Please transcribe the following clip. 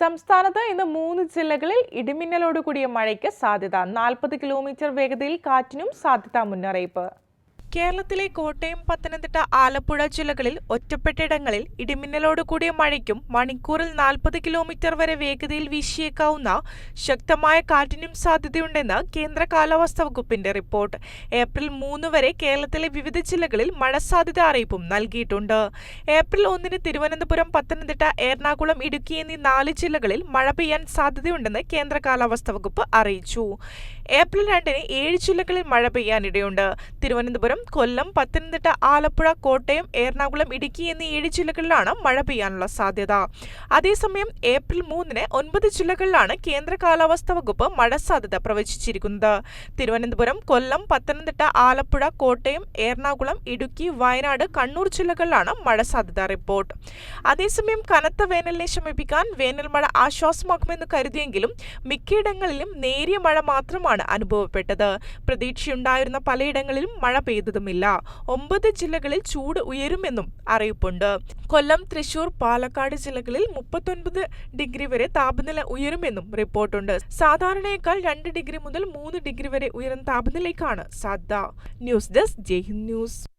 സംസ്ഥാനത്ത് ഇന്ന് മൂന്ന് ജില്ലകളിൽ ഇടിമിന്നലോടുകൂടിയ മഴയ്ക്ക് സാധ്യത. നാൽപ്പത് കിലോമീറ്റർ വേഗതയിൽ കാറ്റിനും സാധ്യതാ മുന്നറിയിപ്പ്. കേരളത്തിലെ കോട്ടയം പത്തനംതിട്ട ആലപ്പുഴ ജില്ലകളിൽ ഒറ്റപ്പെട്ടയിടങ്ങളിൽ ഇടിമിന്നലോട് കൂടിയ മഴയ്ക്കും മണിക്കൂറിൽ നാൽപ്പത് കിലോമീറ്റർ വരെ വേഗതയിൽ വീശിയേക്കാവുന്ന ശക്തമായ കാറ്റിനും സാധ്യതയുണ്ടെന്ന് കേന്ദ്ര കാലാവസ്ഥാ വകുപ്പിന്റെ റിപ്പോർട്ട്. ഏപ്രിൽ മൂന്ന് വരെ കേരളത്തിലെ വിവിധ ജില്ലകളിൽ മഴ സാധ്യത അറിയിപ്പും നൽകിയിട്ടുണ്ട്. ഏപ്രിൽ ഒന്നിന് തിരുവനന്തപുരം പത്തനംതിട്ട എറണാകുളം ഇടുക്കി എന്നീ നാല് ജില്ലകളിൽ മഴ പെയ്യാൻ സാധ്യതയുണ്ടെന്ന് കേന്ദ്ര കാലാവസ്ഥാ വകുപ്പ് അറിയിച്ചു. ഏപ്രിൽ രണ്ടിന് ഏഴ് ജില്ലകളിൽ മഴ പെയ്യാനിടയുണ്ട്. തിരുവനന്തപുരം കൊല്ലം പത്തനംതിട്ട ആലപ്പുഴ കോട്ടയം എറണാകുളം ഇടുക്കി എന്നീ ഏഴ് ജില്ലകളിലാണ് മഴ പെയ്യാനുള്ള സാധ്യത. അതേസമയം ഏപ്രിൽ മൂന്നിന് ഒൻപത് ജില്ലകളിലാണ് കേന്ദ്ര കാലാവസ്ഥാ വകുപ്പ് മഴ സാധ്യത പ്രവചിച്ചിരിക്കുന്നത്. തിരുവനന്തപുരം കൊല്ലം പത്തനംതിട്ട ആലപ്പുഴ കോട്ടയം എറണാകുളം ഇടുക്കി വയനാട് കണ്ണൂർ ജില്ലകളിലാണ് മഴ സാധ്യത റിപ്പോർട്ട്. അതേസമയം കനത്ത വേനലിനെ ശമിപ്പിക്കാൻ വേനൽ മഴ ആശ്വാസമാക്കുമെന്ന് കരുതിയെങ്കിലും മിക്കയിടങ്ങളിലും നേരിയ മഴ മാത്രമാണ് അനുഭവപ്പെട്ടത്. പ്രതീക്ഷയുണ്ടായിരുന്ന പലയിടങ്ങളിലും മഴ പെയ്തതുമില്ല. ഒമ്പത് ജില്ലകളിൽ ചൂട് ഉയരുമെന്നും അറിയിപ്പുണ്ട്. കൊല്ലം തൃശൂർ പാലക്കാട് ജില്ലകളിൽ മുപ്പത്തൊൻപത് ഡിഗ്രി വരെ താപനില ഉയരുമെന്നും റിപ്പോർട്ടുണ്ട്. സാധാരണയേക്കാൾ രണ്ട് ഡിഗ്രി മുതൽ മൂന്ന് ഡിഗ്രി വരെ ഉയരുന്ന താപനിലയ്ക്കാണ് സാധ്യത. News desk Jaihind news.